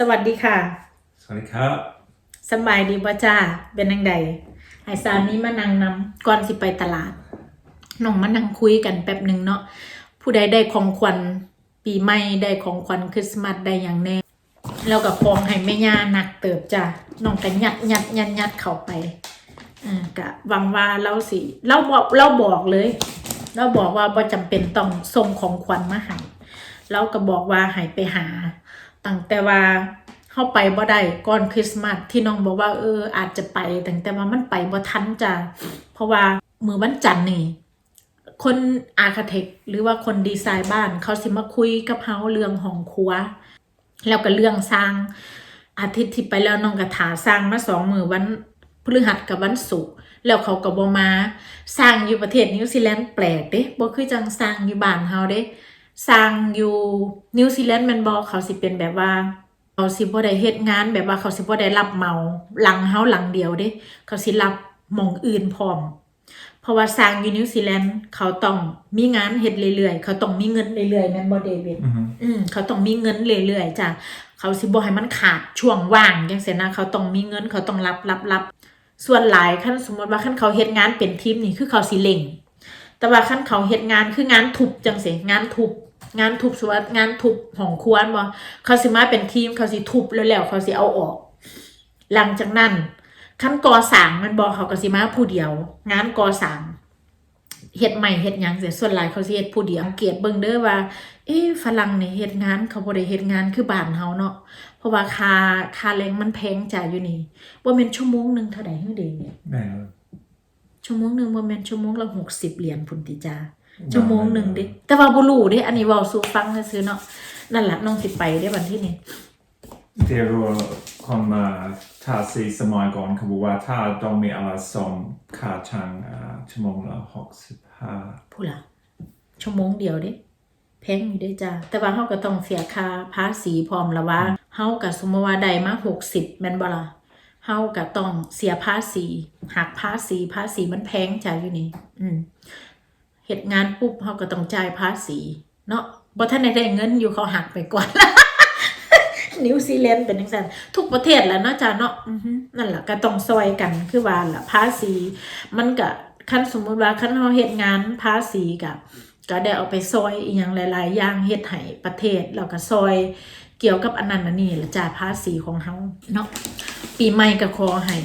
สวัสดีค่ะ สวัสดีครับสำบายดีบ่จ้า เป็นนังใดไอ้สามนี้มานั่งนำก่อนสิไปตลาดน้องมานั่งคุยกันแป๊บหนึ่งเนาะ ผู้ใดได้ของขวัญปีใหม่ได้ของขวัญคริสต์มาสได้อย่างแน่ แล้วก็ของให้แม่ย่าหนักเติบจ้ะน้องก็ยัดยัดยัดยัดเข้าไปอ่ากะหวังว่าเราสิเราบอกเราบอกเลย เราบอกว่าบ่จำเป็นต้องส่งของขวัญมาให้เราก็บอกว่าให้ไปหา ตั้งแต่ว่าเข้าไปบ่ได้ก่อนคริสต์มาสที่น้องบอกว่าเอออาจจะไปตั้งแต่ว่ามันไปบ่ทันจ้ะเพราะว่ามือวันจันทร์นี่คนอาร์เคเต็กหรือว่าคนดีไซน์บ้านเขาสิมาคุยกับเฮาเรื่องห้องครัว แล้วก็เรื่องสร้างอาทิตย์ที่ไปแล้วน้องกระถาสร้างมาสองมือวันพฤหัสกับวันศุกร์แล้วเขาก็บ่มาสร้างอยู่ประเทศนิวซีแลนด์แปลกเด้บ่คือจังสร้างอยู่บ้านเฮาเด้ สร้างอยู่นิวซีแลนด์แมันบอกเขาสิเป็นแบบว่า เขาสิบ่ได้เฮ็ดงานแบบว่าเขาสิบ่ได้รับเหมาหลังเฮาหลังเดียวเด้ เขาสิรับหม่องอื่นพร้อม เพราะว่าสร้างอยู่นิวซีแลนด์เขาต้องมีงานเฮ็ดเรื่อยๆ เขาต้องมีเงินเรื่อยๆแม่นบ่เดวิดอือฮึอืมเขาต้องมีเงินเรื่อยๆจ้ะเขาสิบ่ให้มันขาดช่วงว่างจังซี่นะเขาต้องมีเงินเขาต้องรับรับรับส่วนหลายคันสมมติว่าคันเขาเฮ็ดงานเป็นทีมนี่คือเขาสิเล่งแต่ว่าคันเขาเฮ็ดงานคืองานทุบจังซี่งานทุบ งานทุบสมมุติว่างานทุบของครัวบ่เขาสิมาเป็นทีมเขาสิทุบแล้วแล้วเขาสิเอาออก หลังจากนั้นคันก่อสร้างมันบ่เขาก็สิมาผู้เดียว งานก่อสร้างเฮ็ดใหม่เฮ็ดหยังเสียส่วนหลายเขาสิเฮ็ดผู้เดียวสังเกตเบิ่งเด้อว่า เอ๊ะฝรั่งนี่เฮ็ดงานเขาบ่ได้เฮ็ดงานคือบ้านเฮาเนาะเพราะว่าค่าค่าแรงมันแพงจ้ะอยู่นี่บ่แม่นชั่วโมงหนึงเท่าใดฮือเด้เนี่ยแม่งชั่วโมงหนึงบ่แม่นชั่วโมงละ60เหรียญพุ่นติจ้า ชั่วโมงหนึงเด้แต่ว่าบ่รู้เด้อันนี้เว้าสู่ฟังซื่อๆเนาะนั่นล่ะน้องสิไปเด้วันที่นี้เดี๋ยวคนมาทาสีสมัยก่อนเขาบอกว่าถ้าต้องมีอะไรส่งค่าช่างอ่าชั่วโมงละหกสิบห้าพูดล่ะชั่วโมงเดียวเด้แพงอยู่เด้จ้าแต่ว่าเฮาก็ต้องเสียค่าภาษีพร้อมละว่าเฮาก็สมมุติว่าได้มา60แม่นบ่ล่ะเฮาก็ต้องเสียภาษีหักภาษีภาษีมันแพงจ้าอยู่นี่ อืม เฮ็ดงานปุ๊บเฮาก็ต้องจ่ายภาษีเนาะบ่ทันได้ได้เงินอยู่เขาหักไปก่อนนิวซีแลนด์เป็นจังซั่นทุกประเทศแล้วเนาะจ้าเนาะนั่นแหละก็ต้องซอยกันคือว่าล่ะภาษี มันก็คันสมมุติว่าคันเฮาเฮ็ดงานภาษีก็ก็ได้เอาไปซอยอีหยังหลาย ๆ อย่างเฮ็ดให้ประเทศแล้วก็ซอยเกี่ยวกับอันนั้นอันนี้ละจ้าภาษีของเฮาเนาะปีใหม่ก็ขอให้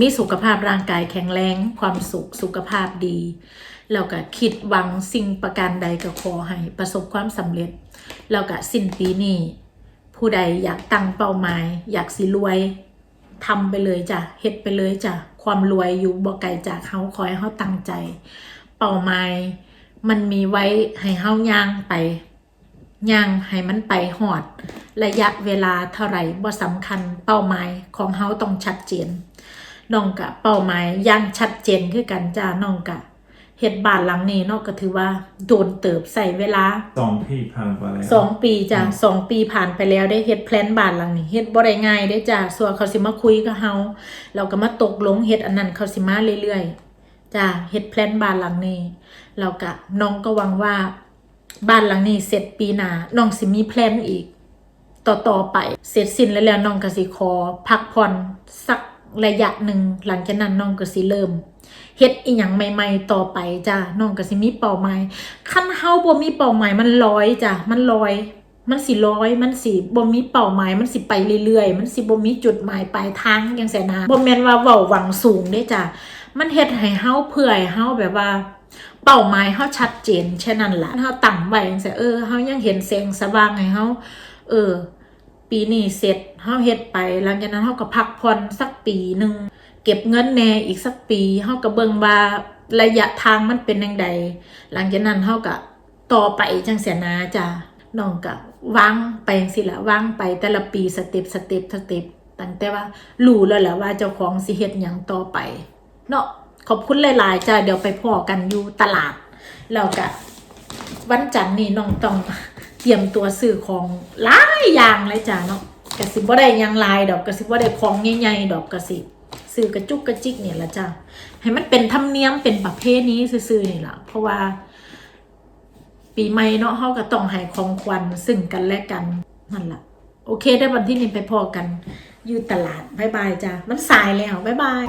มีสุขภาพร่างกายแข็งแรงความสุขสุขภาพดี แล้วก็คิดหวังสิ่งประการใดก็ขอให้ประสบความสำเร็จ แล้วก็สิ้นปีนี้ผู้ใดอยากตั้งเป้าหมาย อยากสิรวยทำไปเลยจ้ะเฮ็ดไปเลยจ้ะความรวยอยู่บ่ไกลจากเฮาขอให้เฮาตั้งใจ เป้าหมายมันมีไว้ให้เฮาย่างไปย่างให้มันไปหอด ระยะเวลาเท่าไหร่บ่สำคัญเป้าหมายของเฮาต้องชัดเจน น้องกะเป้าหมายย่างชัดเจนคือกันจ้าน้องกะเฮ็ดบ้านหลังนี้เนาะก็ถือว่าโดนเติบใส่เวลาสองพี่ผ่านไปแล้วสองปีจ้ะสองปีผ่านไปแล้วได้เฮ็ดแพลนบ้านหลังนี้เฮ็ดบ่ได้ง่ายได้จ้ะส่วนเขาสิมาคุยกับเฮาเราก็มาตกลงเฮ็ดอันนั้นเขาสิมาเรื่อยๆจ้ะเฮ็ดแพลนบ้านหลังนี้แล้วก็น้องก็หวังว่าบ้านหลังนี้เสร็จปีหน้าน้องสิมีแพลนอีก ต่อต่อไปเสร็จสิ้นแล้วแล้วน้องก็สิขอพักผ่อนสัก ระยะหนึ่งหลังจากนั้นน้องก็สิเริ่มเฮ็ดอีหยังใหม่ๆต่อไปจ้ะน้องก็สิมีเป้าหมายคันเฮาบ่มีเป้าหมายมันลอยจ้ะมันลอย มันสิลอยมันสิบ่มีเป้าหมายมันสิไปเรื่อยๆ มันสิบ่มีจุดหมายปลายทางจังซี่นะบ่แม่นว่าเว้าหวังสูงเด้จ้ะมันเฮ็ดให้เฮาเพื่อให้เฮาแบบว่าเป้าหมายเฮาชัดเจนแค่นั้นล่ะเฮาตั้งไว้จังซี่เออเฮายังเห็นแสงสว่างให้เฮาเออ ปีนี้เสร็จเฮาเฮ็ดไป หลังจากนั้นเฮาก็พักผ่อนสักปีหนึ่งเก็บเงินแน่อีกสักปีเฮาก็เบิ่งว่าระยะทางมันเป็นจังใดหลังจากนั้นเฮาก็ต่อไปจังเสียนะจ้ะน้องก็วางไปจังซี่ละวางไปแต่ละปีสเต็ปสเต็ปสเต็ปตั้งแต่ว่ารู้แล้วแหละว่าเจ้าของสิเฮ็ดหยังต่อไป เนาะขอบคุณหลายๆจ้ะเดี๋ยวไปพ่อกันอยู่ตลาดแล้วก็วันจันทร์นี่น้องต้อง รียมตัวสื่อของหลายอย่างเลยจ้าเนาะกระสิบ่ได้ยังลายดอกกระสิบ่ได้ของใหญ่ๆดอกกระสิซื้อกระจุกกระจิกเนี่ยละจ้าให้มันเป็นธรรมเนียมเป็นประเพณีซื่อๆนี่ล่ะเพราะว่า ปีใหม่เนาะเฮาก็ต้องให้ของขวัญซึ่งกันและกันนั่นล่ะโอเคได้วันที่นี้ไปพอกัน อยู่ตลาดบายบายจ้ามันสายแล้วบายบาย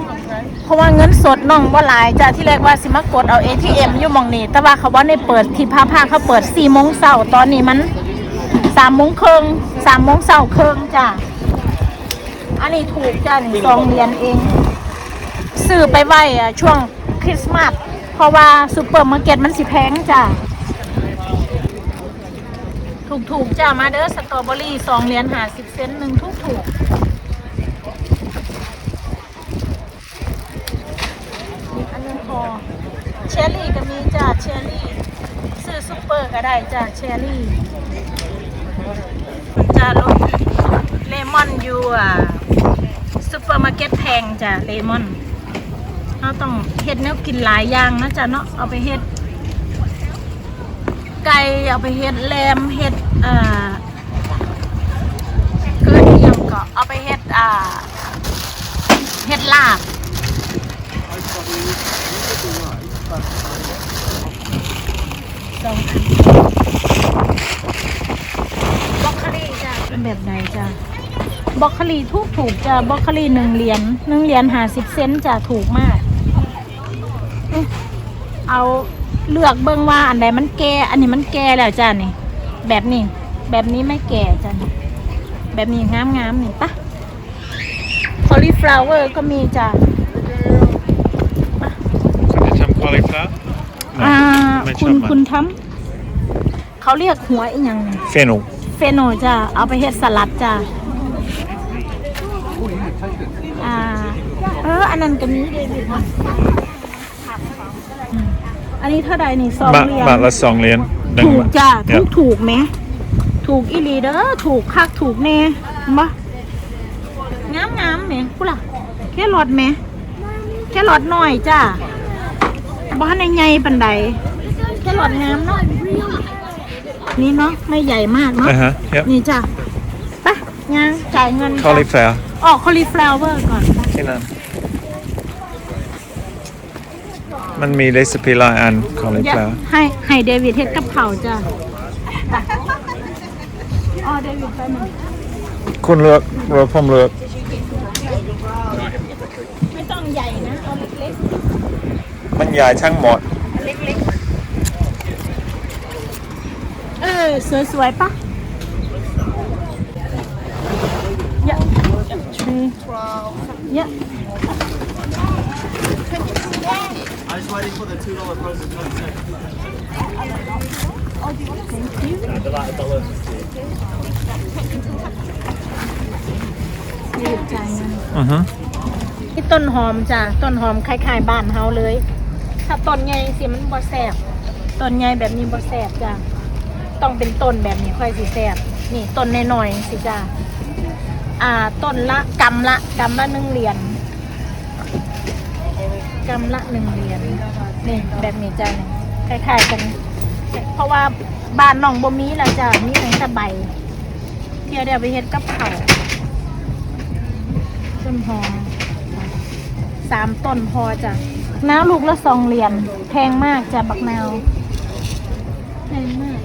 เพราะว่าเงินสดน้องบ่หลายจ้าที่แรกว่าสิมากดเอา ATM อยู่หมองนี้ แต่ว่าเขาว่าในเปิดที่พาพาเขาเปิด4โมงเช้าตอนนี้มัน3โมงครึ่ง3โมงเช้าครึ่งจ้าอันนี้ถูกจ้านี่สองเหรียญเอง ซื้อไปไว้อะช่วงคริสต์มาส เพราะว่าซูเปอร์มาร์เก็ตมันสิแพงจ้าถูกถูกๆจ้ามาเด้อสตรอเบอรี่สองเหรียญหาสิบเซนต์หนึ่งถูกถูกๆอันนึงพอ เชอร์รี่ก็มีจ้าเชอร์รี่ซื้อซูเปอร์ก็ได้จ้าเชอร์รี่จ้ารถเลมอนอยู่อะซูเปอร์มาร์เก็ตแพงจ้ะเลมอนเราต้องเฮ็ดแนวกินหลายอย่างนะจ๊ะเนาะเอาไปเฮ็ดไก่เอาไปเฮ็ดแลมเฮ็ดอ่อเกิดอิหยังก็เอาไปเฮ็ดอ่าเฮ็ดลาบ สองอันบล็อกโคลีจ้ะเป็นแบบไหนจ้ะบล็อกโคลีถูกถูกจ้ะบล็อกโคลีหนึ่งเหรียญหนึ่งเหรียญหาสิบเซนต์จะถูกมาก เอาเลือกเบิ่งว่าอันใดมันแก่ อันนี้มันแก่แล้วจ้านี่ แบบนี้ แบบนี้ไม่แก่จ้าแบบนี้งามงามๆนี่ปะคอลีฟลาวเวอร์ก็มีจ้า Ska vi ta cauliflower? อ่าไม่ชคุอบณมันคุณทำเขาเรียกหัวอีหยังนี่ Fennel. เฟโนจ้าเอาไปเฮ็ดสลัดจ้าอ่าเอออันนั้นก็มีเดวิดนะอืมอันนี้เท่าใดนี่สอง Ma- เหรียญ Matla sånglien. ถูกจ้า Ja. ถูกถูกไหมถูกอีหลีเด้อถูกคักถูกแน่เห็นปะงามงามๆแหมกูล่ะแค่หลอดไหมแค่หลอดหน่อยจ้า บ้านในใหญ่ปันใดแค่หลอดงามเนาะนี่เนาะไม่ใหญ่มากเนาะ Uh-huh. Yep. นี่จ้ะไปงานจ่ายเงินจ้ะ Cauliflower. ออกคอลีฟลาวเวอร์ก่อน Innan. มันมี recipe หลายอันอย่า cauliflower ให้ให้เดวิดเฮ็ดกับเขาวจ้ะไปอ๋อเดวิดไปหนึ่งคุณเลือกหรือผมเลือก ไม่ต้องใหญ่นะ เอาเล็ก มันใหญ่ทั้งหมดๆเล็กๆ เออ สวยๆปะเยอะทรีเยอะ I was waiting for the two dollar frozen coke. Thank you เดวิดจ่ายเงินอือฮึนี่ต้นหอมจ้ะ ต้นหอมคล้ายๆบ้านเฮาเลย ถ้าต้นใหญ่สิมันบ่แซ่บต้นใหญ่แบบนี้บ่แซ่บจ้ะต้องเป็นต้นแบบนี้ค่อยสิแซ่บนี่ต้นน้อยๆสิจ้ะอ่าต้นละกำละกำละหนึ่งเหรียญกำละหนึ่งเหรียญนี่แบบนี้จ้ะคล้ายๆกัน เพราะว่าบ้านน้องบ่มีแล้วจ้ะมีแต่ตะใบเที่ยวเดียวไปเฮ็ดกับเขาต้นหอมสามต้นพอจ้ะ น้าวลูกละสองเหรียญแพงมากจ้ะบักนาวแพงมาก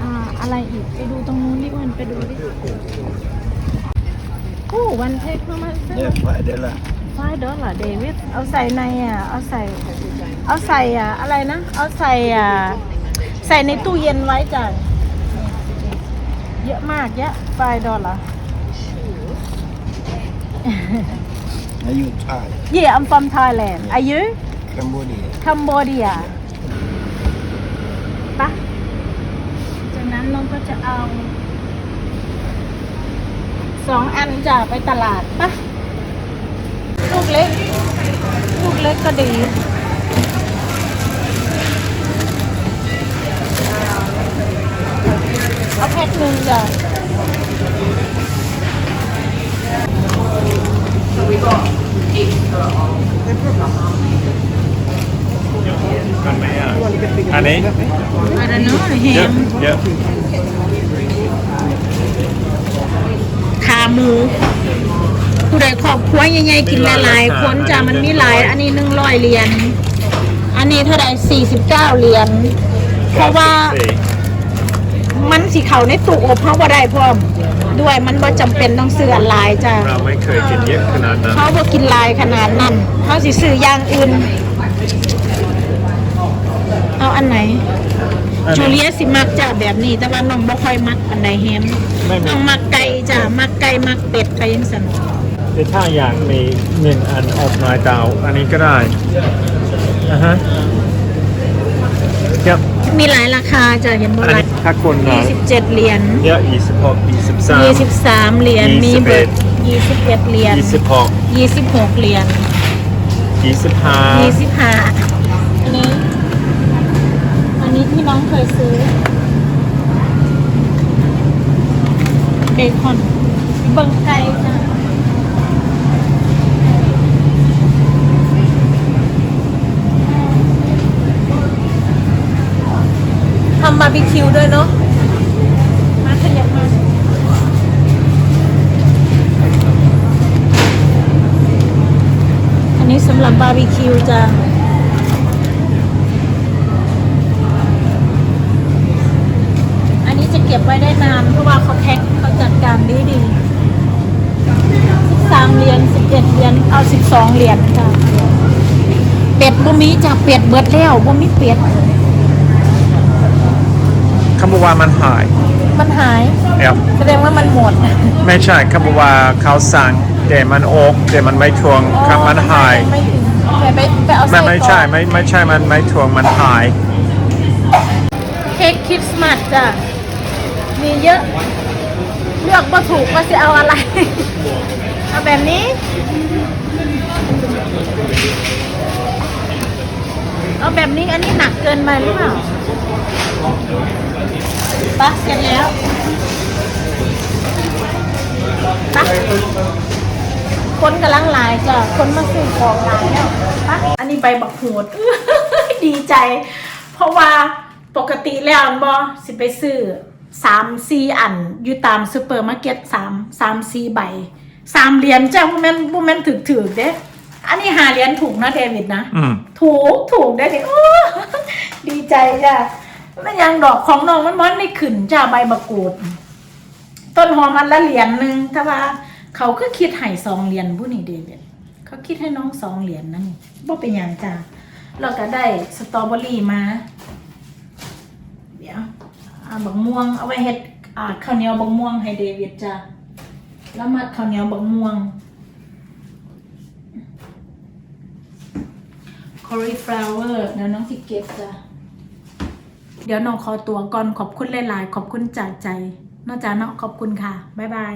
อ่าอะไรอีกไปดูตรงนู้นดิอ้วันไปดูดิโอ้วันเทคเพิ่มมา Yeah, five dollar. ไฟดอลลาร์เดวิดเอาใส่ในอะเอาใส่ เอาใส่อะอะไรนะ เอาใส่อะใส่ในตู้เย็นไว้จ้ะเยอะมากเยอะไฟดอลลาร์ Are you Thai? Yeah I'm from Thailand Are you Cambodia. Cambodia ปะจากนั้นน้องก็จะเอาสองอันจะไปตลาดปะลูกเล็ก ลูกเล็กก็ดีเอาแพ็คหนึ่งจ้ะ มันไม่ยากอันนี้ I don't know แฮเยอะมเยอะ ขาหมู ผู้ใดครอบครัวใหญ่ๆกินหลายๆคนจ้ะมันมีหลาย อันนี้หนึ่งร้อยเหรียญอันนี้เท่าไหร่สี่สิบเก้าเหรียญเพราะว่าสี่มันสีเขาในตู้อบเพราะว่าได้พร้อม ด้วยมันว่าจำเป็นต้องซื้ออนไลน์จ้ะเราไม่เคยกินเยอะขนาดนั้นเขาบ่กินลายขนาดนั้นเขาสิซื้ออย่างอื่น เอาอันไหนจูเลียสิมักจ้ะแบบนี้ แต่ว่าน้องบ่ค่อยมักอันใดแฮมไม่มีน้องมักไก่จ้ะมักไก่มักเป็ดไปยังซั่นแต่ถ้าอยากมีหนึ่งอันอบนายดาว อันนี้ก็ได้อะฮะครับมีหลายราคาจ้ะเห็นบ่อันล่ะนี้ ถ้าคนมา27เหรียญเยอะยี่สิบหกยี่สิบสาม23เหรียญมีเบิด21เหรียญยี่สิบหก26เหรียญยี่สิบห้า25อันนี้ อันนี้ที่น้องเคยซื้อเบคอนเบิ่งไก่จ้ะ บาร์บีคิวด้วยเนาะมาขยับมาอันนี้สำหรับบาร์บีคิวจ้ะอันนี้จะเก็บไว้ได้นาน เพราะว่าเขาแพ็คเขาจัดการดีดีสิบสามเหรียญสิบเอ็ดเหรียญเอาสิบสองเหรียญจ้ะเป็ดบ่มีจ้ะเป็ดเบิดแล้วบ่มีเป็ด คำว่ามันหาย มันหาย ครับ แสดงว่ามันหมด ไม่ใช่คำว่าเขาสั่งแต่มันโอกแต่มันไม่ทวงคำมันหายไม่ถึงไปไปไปเอาไม่ใส่ไม่ใช่ก่อนไม่ไม่ใช่มันไม่ทวงมันหาย เค้กคริสต์มาสจ้ะ มีเยอะ เลือกมาถูกว่าจะเอาอะไร เอาแบบนี้ เอาแบบนี้อันนี้หนักเกินไปหรือเปล่า ปะเสร็จแล้วปะคนกำลังหลายจ้ะคนมาซื้อของหลายแล้วปะอันนี้ใบบักโหดดีใจ เพราะว่าปกติแล้วอันบอสิไปซื้อสามสี่อัน อยู่ตามซูเปอร์มาร์เก็ตสามสามสี่ใบสามเหรียญจ้ะพวกแม่นพวกแม่นถึกถึกๆเด้อันนี้หาเหรียญถูกนะเดวิดนะอืมถูกถูกได้ดิโอ้ดีใจจ้ะ มันยังดอกของน้องมันมันไม่ขึ้นจ้าใบมะกรูดต้นหอมอันละเหรียญหนึ่งแต่ว่า เขาก็คิดให้สองเหรียญผู้นี่เดวิดเขาคิดให้น้องสองเหรียญนั่นนี่บ่เป็นอย่างจ้าเราก็ได้สตรอเบอรี่มา เดี๋ยวอ่าบักม่วงเอาไว้เฮ็ดอ่าข้าวเหนียวบักม่วงให้เดวิดจ้าแล้วมาข้าวเหนียวบักม่วง cauliflower เดี๋ยวน้องสิเก็บจ้ะ เดี๋ยวน้องขอตัวก่อนขอบคุณหลายๆ ขอบคุณจากใจนอกจากน้องขอบคุณค่ะ บ๊ายบาย